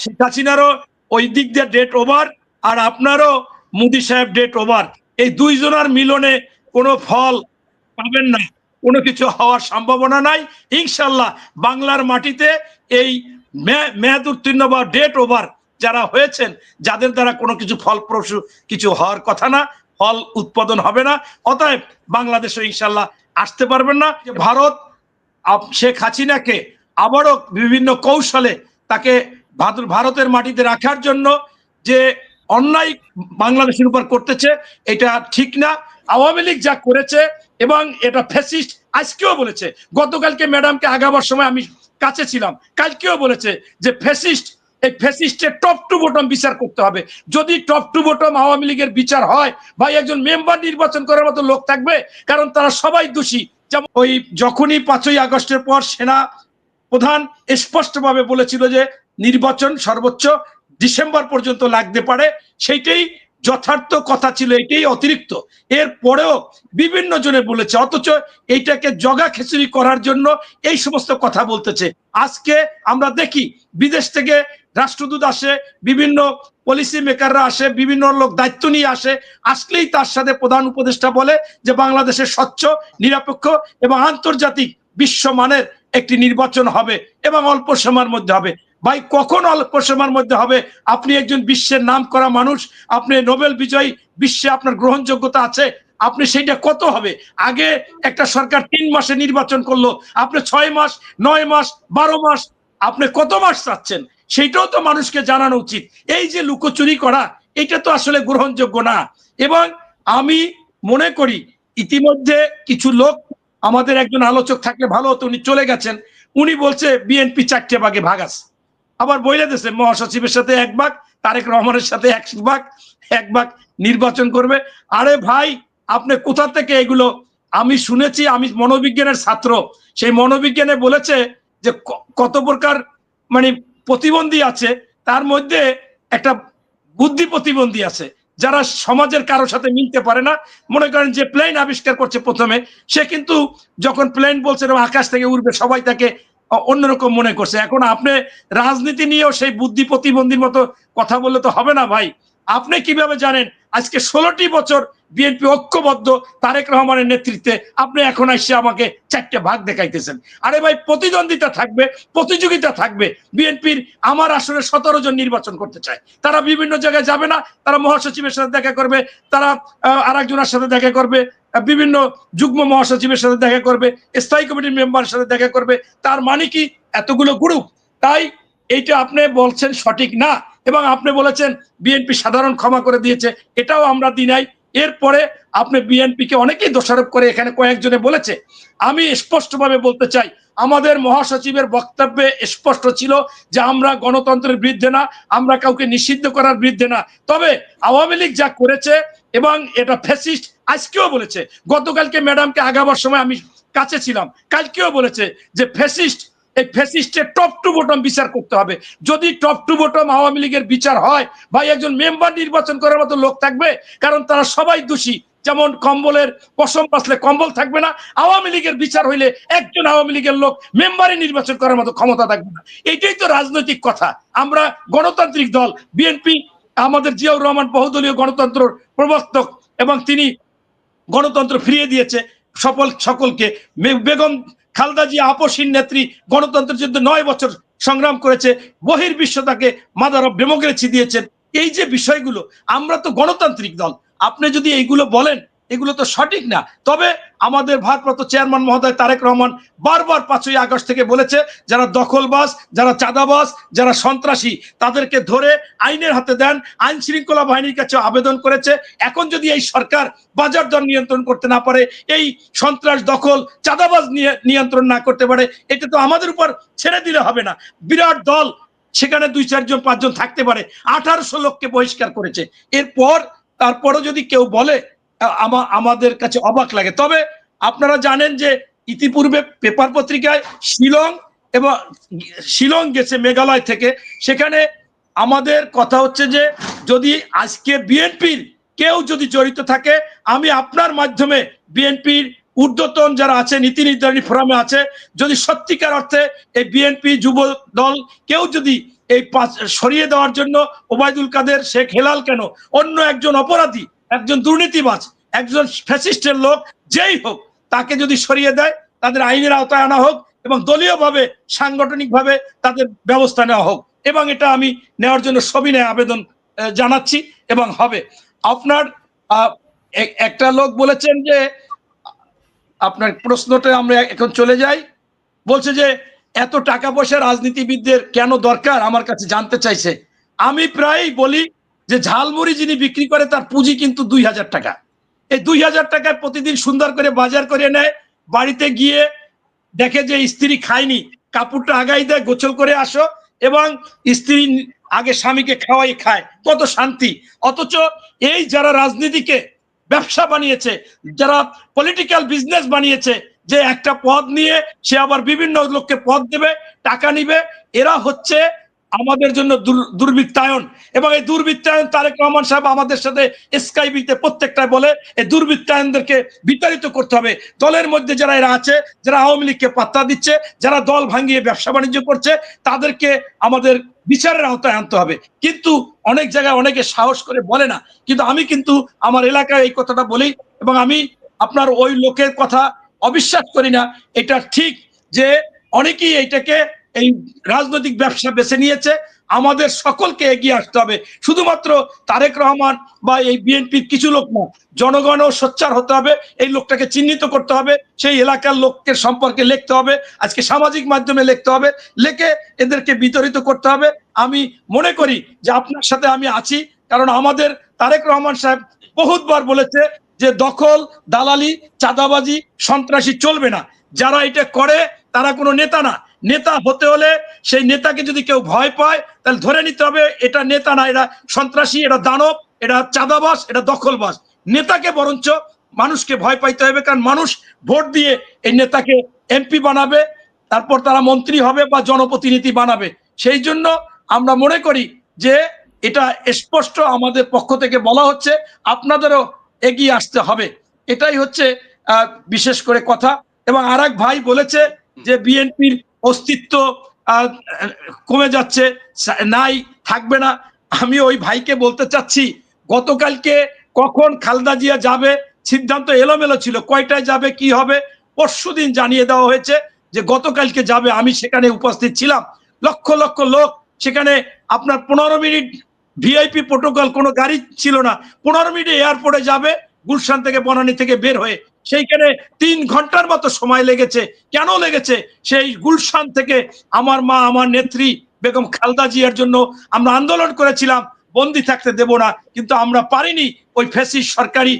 শেখ হাসিনারও ওই দিক দিয়ে ডেট ওভার আর আপনারও মোদি সাহেব ডেট ওভার এই দুইজনার মিলনে কোনো ফল পাবেন না, কোনো কিছু হওয়ার সম্ভাবনা নাই। ইনশাল্লাহ বাংলার মাটিতে এই মেয়াদ উত্তীর্ণ বা ডেট ওভার যারা হয়েছেন, যাদের দ্বারা কোনো কিছু ফলপ্রসূ কিছু হওয়ার কথা না, ফল উৎপাদন হবে না। অতএব বাংলাদেশে ইনশাল্লাহ আসতে পারবেন না। ভারত শেখ হাসিনাকে আবারও বিভিন্ন কৌশলে তাকে ভারতের মাটিতে রাখার জন্য যে অন্যায় বাংলাদেশের উপর করতেছে, এটা ঠিক না। আওয়ামী লীগ যা করেছে এবং এটা ফ্যাসিস্ট আজকেও বলেছে। গতকালকে ম্যাডামকে আগাবার সময় আমি কাছে ছিলাম। কালকেও বলেছে যে ফ্যাসিস্ট এই ফ্যাসিস্টের টপ টু বটম বিচার করতে হবে। যদি টপ টু বটম আওয়ামী লীগের বিচার হয়, ভাই একজন মেম্বার নির্বাচন করার মতো লোক থাকবে, কারণ তারা সবাই দোষী। যেমন ওই যখনই পাঁচই আগস্টের পর সেনা প্রধান স্পষ্টভাবে বলেছিল যে নির্বাচন সর্বোচ্চ ডিসেম্বর পর্যন্ত লাগতে পারে। সেইটাই যথার্থ কথা ছিল, এটাই অতিরিক্ত। এর পরেও বিভিন্ন জনে বলেছে, অথচ এইটাকে জগা খিচুড়ি করার জন্য এই সমস্ত কথা বলতেছে। আজকে আমরা দেখি বিদেশ থেকে রাষ্ট্রদূত আসে, বিভিন্ন পলিসি মেকাররা আসে, বিভিন্ন লোক দায়িত্ব নিয়ে আসে। আসলেই তার সাথে প্রধান উপদেষ্টা বলে যে বাংলাদেশের স্বচ্ছ, নিরপেক্ষ এবং আন্তর্জাতিক বিশ্বমানের একটি নির্বাচন হবে এবং অল্প সময়ের মধ্যে হবে। ভাই, কখন অল্প সময়ের মধ্যে হবে? আপনি একজন বিশ্বের নাম করা মানুষ, আপনি নোবেল বিজয়ী, বিশ্বে আপনার গ্রহণযোগ্যতা আছে, আপনি সেইটা কত হবে? আগে একটা সরকার তিন মাসে নির্বাচন করল, আপনি ছয় মাস, নয় মাস, বারো মাস, আপনি কত মাস চাচ্ছেন? সেইটাও তো মানুষকে জানানো উচিত। এই যে লুকোচুরি করা, এটা তো আসলে গ্রহণযোগ্য না। এবং আমি মনে করি, ইতিমধ্যে কিছু লোক, আমাদের একজন আলোচক থাকলে ভালো হতো, উনি চলে গেছেন। উনি বলছে, বিএনপি চারটে ভাগে ভাগ আছে। আবার বইলে দিছে, মহাসচিবের সাথে এক ভাগ, তারেক রহমানের সাথে এক ভাগ এক ভাগ নির্বাচন করবে। আরে ভাই, আপনি কোথা থেকে এগুলো? আমি শুনেছি, আমি মনোবিজ্ঞানের ছাত্র। সেই মনোবিজ্ঞানে বলেছে যে কত প্রকার মানে প্রতিবন্ধী আছে, তার মধ্যে একটা বুদ্ধি প্রতিবন্ধী আছে, যারা সমাজের কারোর সাথে মিলতে পারে না। মনে করেন যে প্লেন আবিষ্কার করছে প্রথমে, সে কিন্তু যখন প্লেন বলছে আকাশ থেকে উড়বে, সবাই তাকে অন্যরকম মনে করছে। এখন আপনি রাজনীতি নিয়েও সেই বুদ্ধি প্রতিবন্ধীর মতো কথা বললে তো হবে না ভাই। আপনি কীভাবে জানেন? আজকে ষোলোটি বছর বিএনপি ঐক্যবদ্ধ তারেক রহমানের নেতৃত্বে আপনি এখন এসে আমাকে চারটে ভাগ দেখাইতেছেন। আরে ভাই, প্রতিদ্বন্দ্বিতা থাকবে, প্রতিযোগিতা থাকবে। বিএনপির আমার আসলে সতেরো জন নির্বাচন করতে চায়। তারা বিভিন্ন জায়গায় যাবে না, তারা মহাসচিবের সাথে দেখা করবে, তারা আর একজনের সাথে দেখা করবে বিভিন্ন যুগ্ম মহাসচিবের সাথে দেখা করবে, স্থায়ী কমিটির মেম্বারের সাথে দেখা করবে। তার মানে কি? এতগুলো গ্রুপ। তাই এইটা আপনি বলছেন সঠিক না, এবং আপনি বলেছেন বিএনপি সাধারণ ক্ষমা করে দিয়েছে, এটাও আমরা দিই নাই। এরপরে আপনি বিএনপিকে অনেকেই দোষারোপ করে এখানে কয়েকজনে বলেছে। আমি স্পষ্টভাবে বলতে চাই, আমাদের মহাসচিবের বক্তব্যে স্পষ্ট ছিল যে আমরা গণতন্ত্রের বিরুদ্ধে না, আমরা কাউকে নিষিদ্ধ করার বিরুদ্ধে না। তবে আওয়ামী লীগ যা করেছে এবং এটা ফ্যাসিস্ট আজকেও বলেছে। গতকালকে ম্যাডামকে আগাবার সময় আমি কাছে ছিলাম। কালকেও বলেছে যে ফ্যাসিস্ট এই ফ্যাসিস্টের টপ টু বটম বিচার করতে হবে। যদি টপ টু বটম আওয়ামী লীগের বিচার হয় ভাই একজন মেম্বার নির্বাচন করার মতো লোক থাকবে, কারণ তারা সবাই দোষী। যেমন কম্বলের পশম পাসলে কম্বল থাকবে না, আওয়ামী লীগের বিচার হইলে একজন আওয়ামী লীগের লোক মেম্বারে নির্বাচন করার মতো ক্ষমতা থাকবে না। এটাই তো রাজনৈতিক কথা। আমরা গণতান্ত্রিক দল, বিএনপি, আমাদের জিয়াউর রহমান বহুদলীয় গণতন্ত্র প্রবর্তক এবং তিনি গণতন্ত্র ফিরিয়ে দিয়েছে। সকল সকলকে। বেগম খালদা জিয়া আপসীন নেত্রী, গণতন্ত্রের যুদ্ধে নয় বছর সংগ্রাম করেছে বহির বিশ্ব তাকে মাদার অফ ডেমোক্রেসি দিয়েছেন। এই যে বিষয়গুলো, আমরা তো গণতান্ত্রিক দল। আপনি যদি এইগুলো বলেন এগুলো তো সঠিক না। তবে আমাদের ভারপ্রাপ্ত চেয়ারম্যান মহোদয় তারেক রহমান বারবার পাঁচই আগস্ট থেকে বলেছে, যারা দখলবাস যারা চাঁদাবাস যারা সন্ত্রাসী, তাদেরকে ধরে আইনের হাতে দেন, আইন শৃঙ্খলা বাহিনীর কাছে আবেদন করেছে। এখন যদি এই সরকার বাজার দর নিয়ন্ত্রণ করতে না পারে, এই সন্ত্রাস, দখল, চাঁদাবাজ নিয়ে নিয়ন্ত্রণ না করতে পারে এটা তো আমাদের উপর ছেড়ে দিলে হবে না। বিরাট দল, সেখানে দুই চারজন, পাঁচজন থাকতে পারে। আঠারোশো লোককে বহিষ্কার করেছে। এরপর, তারপরও যদি কেউ বলে আমাদের কাছে অবাক লাগে। তবে আপনারা জানেন যে ইতিপূর্বে পেপার পত্রিকায় শিলং এবং শিলং গেছে মেঘালয় থেকে। সেখানে আমাদের কথা হচ্ছে যে যদি আজকে বিএনপির কেউ যদি জড়িত থাকে, আমি আপনার মাধ্যমে বিএনপির ঊর্ধ্বতন যারা আছে নীতি নির্ধারণী ফোরামে আছে, যদি সত্যিকার অর্থে এই বিএনপি যুব দল কেউ যদি এই সরিয়ে দেওয়ার জন্য ওবায়দুল কাদের, শেখ হেলাল কেন, অন্য একজন অপরাধী একজন দুর্নীতিবাজ, একজন ফ্যাসিস্টের লোক, যেই হোক, তাকে যদি সরিয়ে দেয়, তাদের আইনের আওতায় আনা হোক এবং দলীয়ভাবে, সাংগঠনিকভাবে তাদের ব্যবস্থা নেওয়া হোক। এবং এটা আমি নেওয়ার জন্য সবিনয় আবেদন জানাচ্ছি এবং হবে। আপনার একটা লোক বলেছেন যে, আপনার প্রশ্নটা আমরা এখন চলে যাই। বলছে যে, এত টাকা পয়সা রাজনীতিবিদদের কেন দরকার? আমার কাছে জানতে চাইছে। আমি প্রায়ই বলি যে ঝালমুড়ি যিনি বিক্রি করে, তার পুঁজি কিন্তু দুই হাজার টাকা। এই দুই হাজার টাকায় প্রতিদিন সুন্দর করে বাজার করে নেয়, বাড়িতে গিয়ে দেখে যে স্ত্রী খায়নি, কাপড়টা আগাই দেয়, গোছল করে আসো, এবং স্ত্রী আগে স্বামীকে খাওয়াই খায়। কত শান্তি। অথচ এই যারা রাজনীতিকে ব্যবসা বানিয়েছে, যারা পলিটিক্যাল বিজনেস বানিয়েছে, যে একটা পদ নিয়ে সে আবার বিভিন্ন লোককে পদ দেবে, টাকা নিবে, এরা হচ্ছে আমাদের জন্য দুর্বৃত্তায়ন। এবং এই দুর্বৃত্তায়ন তারেক রহমান সাহেব আমাদের সাথে স্কাইবিতে প্রত্যেকটায় বলে, এই দুর্বৃত্তায়নদেরকে বিতাড়িত করতে হবে। দলের মধ্যে যারা এরা আছে, যারা আওয়ামী লীগকে পাত্তা দিচ্ছে, যারা দল ভাঙিয়ে ব্যবসা বাণিজ্য করছে, তাদেরকে আমাদের বিচারের আওতায় আনতে হবে। কিন্তু অনেক জায়গায় অনেকে সাহস করে বলে না। কিন্তু আমি কিন্তু আমার এলাকায় এই কথাটা বলি, এবং আমি আপনার ওই লোকের কথা অবিশ্বাস করি না। এটা ঠিক যে অনেকেই এইটাকে এই রাজনৈতিক ব্যবসা বেছে নিয়েছে। আমাদের সকলকে এগিয়ে আসতে হবে। শুধুমাত্র তারেক রহমান বা এই বিএনপির কিছু লোক না, জনগণও সোচ্চার হতে হবে, এই লোকটাকে চিহ্নিত করতে হবে, সেই এলাকার লোকের সম্পর্কে লিখতে হবে, আজকে সামাজিক মাধ্যমে লিখতে হবে, লিখে এদেরকে বিতরিত করতে হবে। আমি মনে করি যে আপনার সাথে আমি আছি, কারণ আমাদের তারেক রহমান সাহেব বহুতবার বলেছে যে দখল, দালালি, চাঁদাবাজি, সন্ত্রাসী চলবে না। যারা এটা করে, তারা কোনো নেতা না। নেতা হতে হলে সেই নেতাকে যদি কেউ ভয় পায় তাহলে ধরে নিতে হবে এটা নেতা না এটা সন্ত্রাসী এটা দানব এটা চাঁদাবাস এটা দখলবাস। নেতাকে বরঞ্চ মানুষকে ভয় পাইতে হবে কারণ মানুষ ভোট দিয়ে এই নেতাকে এমপি বানাবে তারপর তারা মন্ত্রী হবে বা জনপ্রতিনিধি বানাবে। সেই জন্য আমরা মনে করি যে এটা স্পষ্ট আমাদের পক্ষ থেকে বলা হচ্ছে আপনাদেরও এগিয়ে আসতে হবে। এটাই হচ্ছে বিশেষ করে কথা। এবং আর এক ভাই বলেছে যে বিএনপির অস্তিত্ব কমে যাচ্ছে নাই, থাকবে না। আমি ওই ভাইকে বলতে চাচ্ছি, গতকালকে কখন খালদা জিয়া যাবে, সিদ্ধান্ত এলোমেলো ছিল, কয়টায় যাবে, কি হবে পরশুদিন জানিয়ে দেওয়া হয়েছে যে গতকালকে যাবে, আমি সেখানে উপস্থিত ছিলাম। লক্ষ লক্ষ লোক সেখানে, আপনার পনেরো মিনিট ভিআইপি প্রোটোকল কোনো গাড়ি ছিল না, পনেরো মিনিটে এয়ারপোর্টে যাবে, গুলশান থেকে বনানী থেকে বের হয়ে সেইখানে তিন ঘণ্টার মতো সময় লেগেছে। কেন লেগেছে? সেই গুলশান থেকে আমার মা, আমার নেত্রী বেগম খালদা জিয়ার জন্য আমরা আন্দোলন করেছিলাম। বন্দি থাকতে দেব না, কিন্তু আমরা পারিনি ওই ফেসিস সরকারি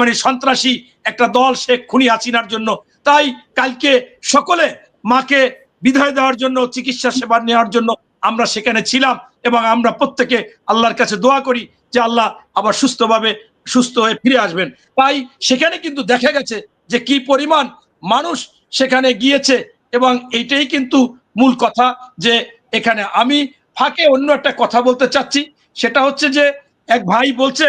মানে সন্ত্রাসী একটা দল সে খুনি হাসিনার জন্য। তাই কালকে সকলে মাকে বিদায় দেওয়ার জন্য, চিকিৎসা সেবা নেওয়ার জন্য আমরা সেখানে ছিলাম এবং আমরা প্রত্যেকে আল্লাহর কাছে দোয়া করি যে আল্লাহ আবার সুস্থভাবে সুস্থ হয়ে ফিরে আসবেন। তাই সেখানে কিন্তু দেখা গেছে যে কি পরিমাণ মানুষ সেখানে গিয়েছে এবং এইটাই কিন্তু মূল কথা যে এখানে আমি ফাঁকে অন্য একটা কথা বলতে চাচ্ছি। সেটা হচ্ছে যে এক ভাই বলছে,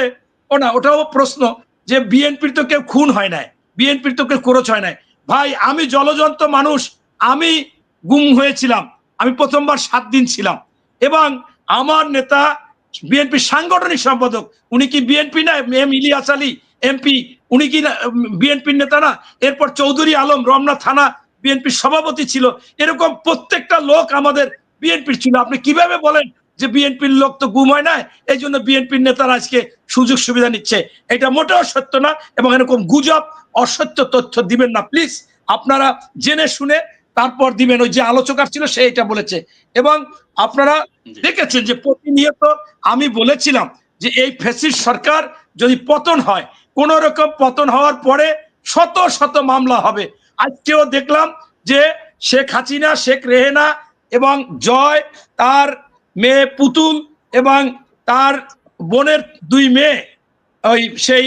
ও না, ওটাও প্রশ্ন যে বিএনপির তো কেউ খুন হয় নাই, বিএনপির তো কেউ খরচ হয় নাই। ভাই, আমি জলজন্ত মানুষ, আমি গুম হয়েছিলাম, আমি প্রথমবার সাত দিন ছিলাম এবং আমার নেতা বিএনপি সাংগঠনিক সম্পাদক, উনি কি বিএনপি না এম ইলিয়াস আলী, এমপি? উনি কি বিএনপির নেতা না? এরপর চৌধুরী আলম, রমনা থানা বিএনপির সভাপতি ছিল। এরকম প্রত্যেকটা লোক আমাদের বিএনপির ছিল। আপনি কীভাবে বলেন যে বিএনপির লোক তো গুম হয় না এই জন্য বিএনপির নেতারা আজকে সুযোগ সুবিধা নিচ্ছে। এটা মোটেও সত্য না এবং এরকম গুজব, অসত্য তথ্য দিবেন না। প্লিজ, আপনারা জেনে শুনে তারপর দিবেন ওই যে আলোচক ছিল সে এটা বলেছে। এবং আপনারা দেখেছেন যে প্রতিনিয়ত আমি বলেছিলাম যে এই ফেসিস সরকার যদি পতন হয় কোন রকম পতন হওয়ার পরে শত শত মামলা হবে। আজকেও দেখলাম যে শেখ হাসিনা শেখ রেহেনা এবং জয় তার মেয়ে পুতুল এবং তার বোনের দুই মেয়ে ওই সেই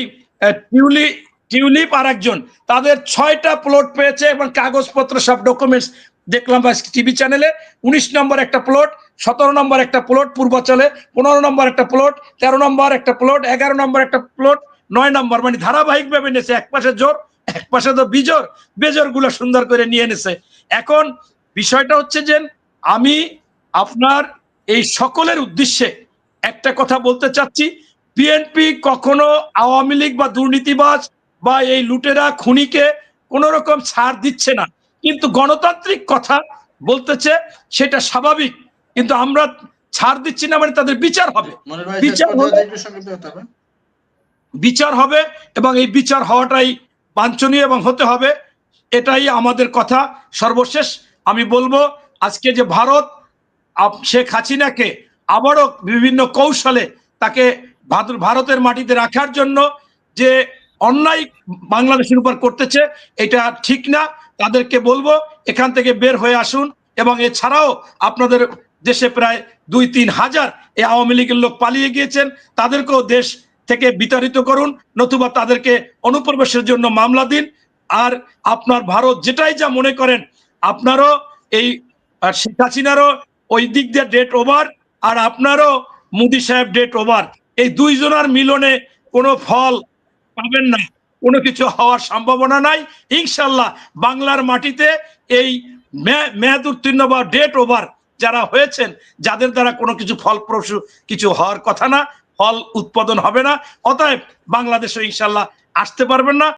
টিউলি টিউলিপ আর একজন তাদের ছয়টা প্লট পেয়েছে এবং কাগজপত্র সব ডকুমেন্টস দেখলাম টিভি চ্যানেলে উনিশ নম্বর একটা প্লট সতেরো নম্বর একটা প্লট পূর্বাচলে, পনেরো নম্বর একটা প্লট তেরো নম্বর একটা প্লট এগারো নম্বর একটা প্লট নয় নম্বর মানে ধারাবাহিক ভাবে নিয়েছে এক পাশে জোর, এক পাশে তো বিজোর। বেজোরগুলো সুন্দর করে নিয়ে এনেছে। এখন বিষয়টা হচ্ছে যে আমি আপনার এই সকলের উদ্দেশ্যে একটা কথা বলতে চাচ্ছি। বিএনপি কখনো আওয়ামী লীগ বা দুর্নীতিবাজ বা এই লুটেরা খুনিকে কোন রকম ছাড় দিচ্ছে না। কিন্তু গণতান্ত্রিক কথা বলতেছে সেটা স্বাভাবিক। কিন্তু আমরা ছাড় দিচ্ছি না মানে তাদের বিচার হবে। বিচার হবে। বিচার হবে এবং এই বিচার হওয়াটাই বাঞ্ছনীয় এবং হতে হবে। এটাই আমাদের কথা। সর্বশেষ আমি বলব আজকে যে ভারত আপ- শেখ হাসিনাকে আবারও বিভিন্ন কৌশলে তাকে ভারতের মাটিতে রাখার জন্য যে অন্যায় বাংলাদেশের উপর করতেছে, এটা ঠিক না। তাদেরকে বলব, এখান থেকে বের হয়ে আসুন এবং এছাড়াও আপনাদের দেশে প্রায় দুই তিন হাজার এই আওয়ামী লীগের লোক পালিয়ে গিয়েছেন, তাদেরকেও দেশ থেকে বিতাড়িত করুন, নতুবা তাদেরকে অনুপ্রবেশের জন্য মামলা দিন। আর আপনার ভারত যেটাই যা মনে করেন, আপনারও এই শেখ হাসিনারও ওই দিক দিয়ে ডেট ওভার আর আপনারও মোদি সাহেব ডেট ওভার এই দুইজনার মিলনে কোনো ফল পাবেন না। কোনো কিছু হওয়ার সম্ভাবনা নাই। ইনশাল্লাহ বাংলার মাটিতে এই মেয়াদ উত্তীর্ণ বা ডেট ওভার যারা হয়েছেন, যাদের দ্বারা কোনো কিছু ফলপ্রসূ কিছু হওয়ার কথা না, ফল উৎপাদন হবে না। অতএব বাংলাদেশে ইনশাল্লাহ আসতে পারবেন না।